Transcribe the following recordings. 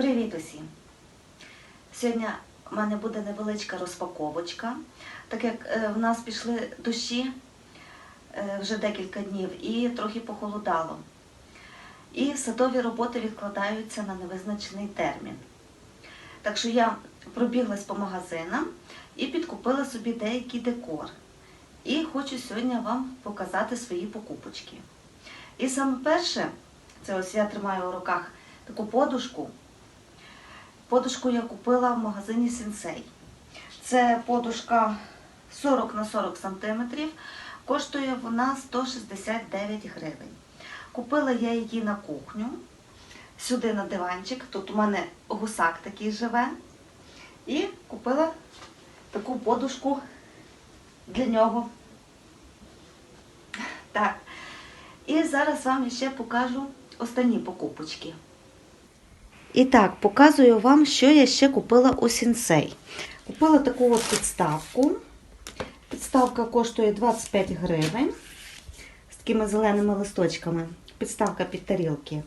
Привіт усім! Сьогодні в мене буде невеличка розпаковочка, так як е, в нас пішли дощі е, вже декілька днів і трохи похолодало. І садові роботи відкладаються на невизначений термін. Так що я пробіглась по магазинам і підкупила собі деякий декор. І хочу сьогодні вам показати свої покупочки. І саме перше, це ось я тримаю у руках таку подушку. Подушку я купила в магазині Сенсей. Це подушка 40 на 40 см. Коштує вона 169 гривень. Купила я її на кухню, сюди на диванчик. Тут у мене гусак такий живе. І купила таку подушку для нього. Так. І зараз вам ще покажу останні покупочки. І так, показую вам, що я ще купила у Сінсей. Купила таку от підставку. Підставка коштує 25 гривень з такими зеленими листочками. Підставка під тарілки.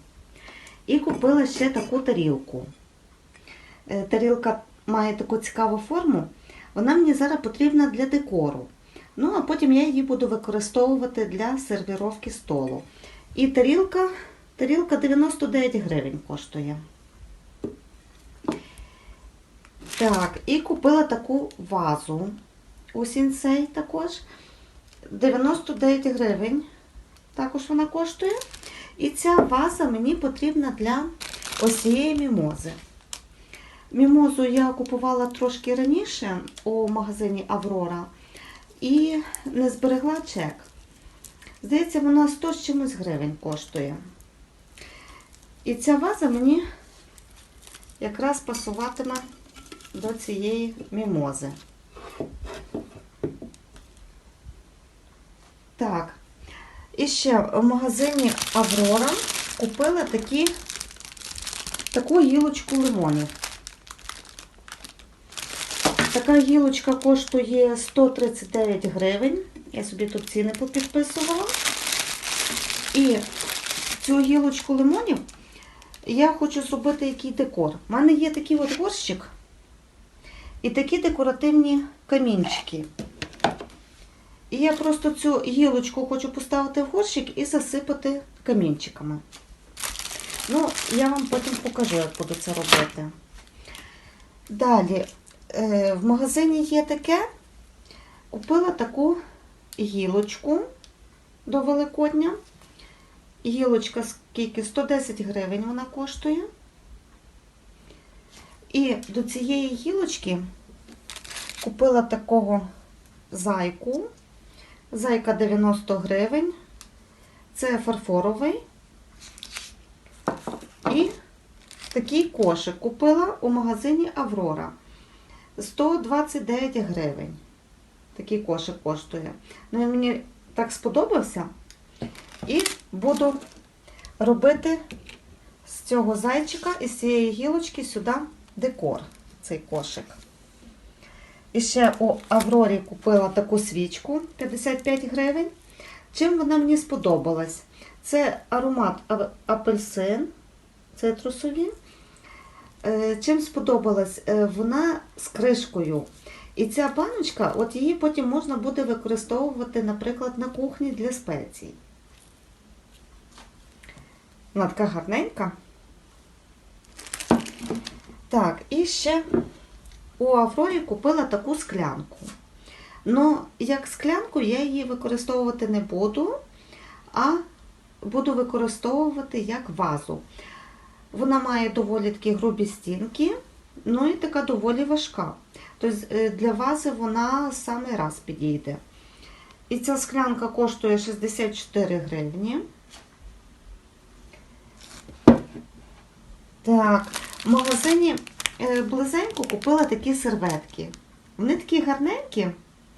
І купила ще таку тарілку. Е, Тарілка має таку цікаву форму. Вона мені зараз потрібна для декору. Ну, а потім я її буду використовувати для сервіровки столу. І тарілка, тарілка 99 гривень коштує. Так, і купила таку вазу у Сінсей також. 99 гривень. Також вона коштує. І ця ваза мені потрібна для ось цієї мімози. Мімозу я купувала трошки раніше у магазині Аврора і не зберегла чек. Здається, вона 100 з чимось гривень коштує. І ця ваза мені якраз пасуватиме до цієї мімози. Так, і ще в магазині Аврора купила такі, таку гілочку лимонів. Така гілочка коштує 139 гривень. Я собі тут ціни попідписувала. І цю гілочку лимонів я хочу зробити який декор. У мене є такий от горщик і такі декоративні камінчики. І я просто цю гілочку хочу поставити в горщик і засипати камінчиками. Ну, я вам потім покажу, як буду це робити. Далі, е, в магазині є таке. Купила таку гілочку до Великодня. Гілочка скільки? 110 гривень вона коштує. І до цієї гілочки купила такого зайку. Зайка 90 гривень. Це фарфоровий. І такий кошик купила у магазині Аврора. 129 гривень. Такий кошик коштує. Ну, він мені так сподобався. І буду робити з цього зайчика і з цієї гілочки сюди декор, цей кошик. І ще у Аврорі купила таку свічку 55 гривень. Чим вона мені сподобалась? Це аромат апельсин, цитрусові. Е, Чим сподобалась? Е, Вона з кришкою. І ця баночка, от її потім можна буде використовувати, наприклад, на кухні для спецій. Вона така гарненька. Так, і ще у Аврорі купила таку склянку. Ну, як склянку я її використовувати не буду, а буду використовувати як вазу. Вона має доволі такі грубі стінки, ну і така доволі важка. Тобто для вази вона самий раз підійде. І ця склянка коштує 64 гривні. Так, в магазині е, близенько купила такі серветки. Вони такі гарненькі,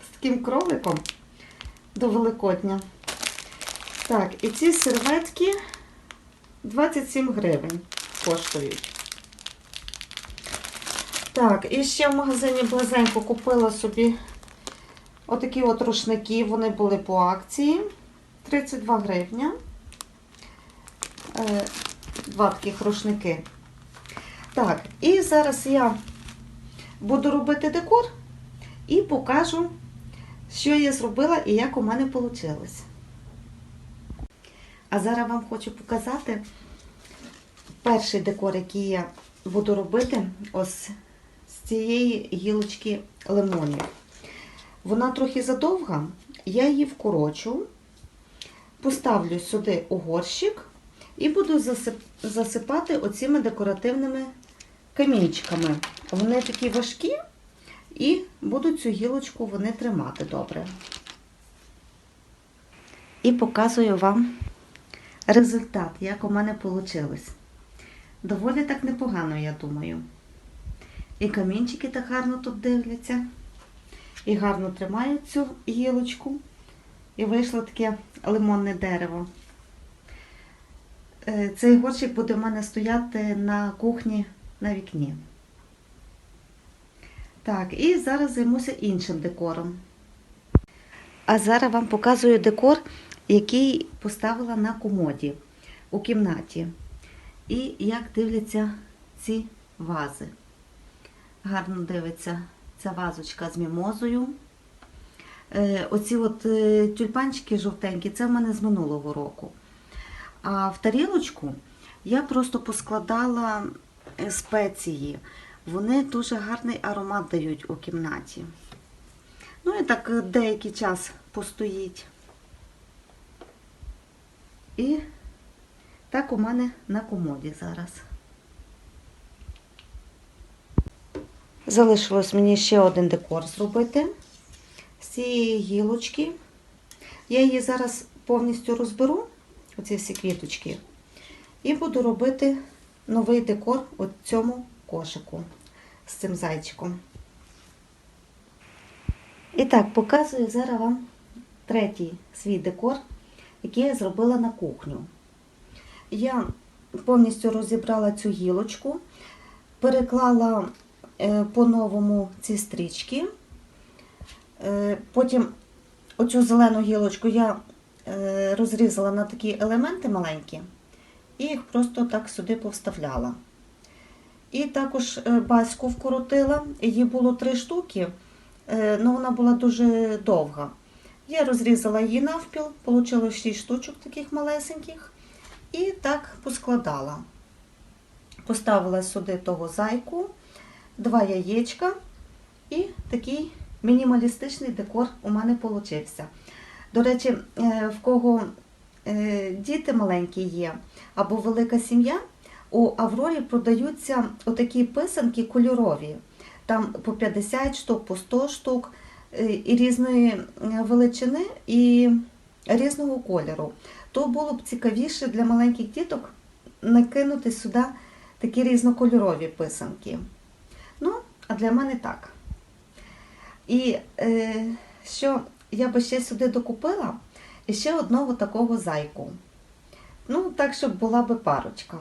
з таким кроликом до Великодня. Так, і ці серветки 27 гривень коштують. Так, і ще в магазині близенько купила собі отакі от рушники. Вони були по акції. 32 гривня. Е, Два таких рушники. Так, і зараз я буду робити декор і покажу, що я зробила і як у мене вийшло. А зараз вам хочу показати перший декор, який я буду робити ось з цієї гілочки лимонів. Вона трохи задовга, я її вкорочу, поставлю сюди у горщик і буду засипати оціми декоративними камінчиками. Вони такі важкі і будуть цю гілочку вони тримати добре. І показую вам результат, як у мене вийшло. Доволі так непогано, я думаю. І камінчики так гарно тут дивляться, і гарно тримають цю гілочку. І вийшло таке лимонне дерево. Е, Цей горщик буде в мене стояти на кухні на вікні. Так, і зараз займуся іншим декором. А зараз вам показую декор, який поставила на комоді у кімнаті. І як дивляться ці вази. Гарно дивиться ця вазочка з мімозою. Е, Оці от е, тюльпанчики жовтенькі, це в мене з минулого року. А в тарілочку я просто поскладала спеції. Вони дуже гарний аромат дають у кімнаті. Ну і так е, деякий час постоїть. І так у мене на комоді зараз. Залишилось мені ще один декор зробити з цієї гілочки. Я її зараз повністю розберу, оці всі квіточки, і буду робити новий декор у цьому кошику з цим зайчиком. І так, показую зараз вам третій свій декор, який я зробила на кухню. Я повністю розібрала цю гілочку, переклала е, по-новому ці стрічки. Е, Потім оцю зелену гілочку я е, розрізала на такі елементи маленькі і їх просто так сюди повставляла. І також е, баську вкоротила, її було три штуки, але вона була дуже довга. Я розрізала її навпіл, вийшло 6 штучок таких малесеньких. І так поскладала. Поставила сюди того зайку, два яєчка і такий мінімалістичний декор у мене получився. До речі, е, в кого діти маленькі є або велика сім'я, у Аврорі продаються отакі писанки кольорові. Там по 50 штук, по 100 штук е, і різної е, величини і різного кольору. То було б цікавіше для маленьких діток накинути сюди такі різнокольорові писанки. Ну, а для мене так. І е, що я би ще сюди докупила і ще одного такого зайку. Ну, так, щоб була би парочка.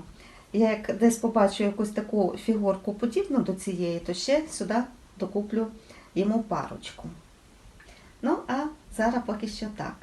Я як десь побачу якусь таку фігурку подібну до цієї, то ще сюди докуплю йому парочку. Ну, а зараз поки що так.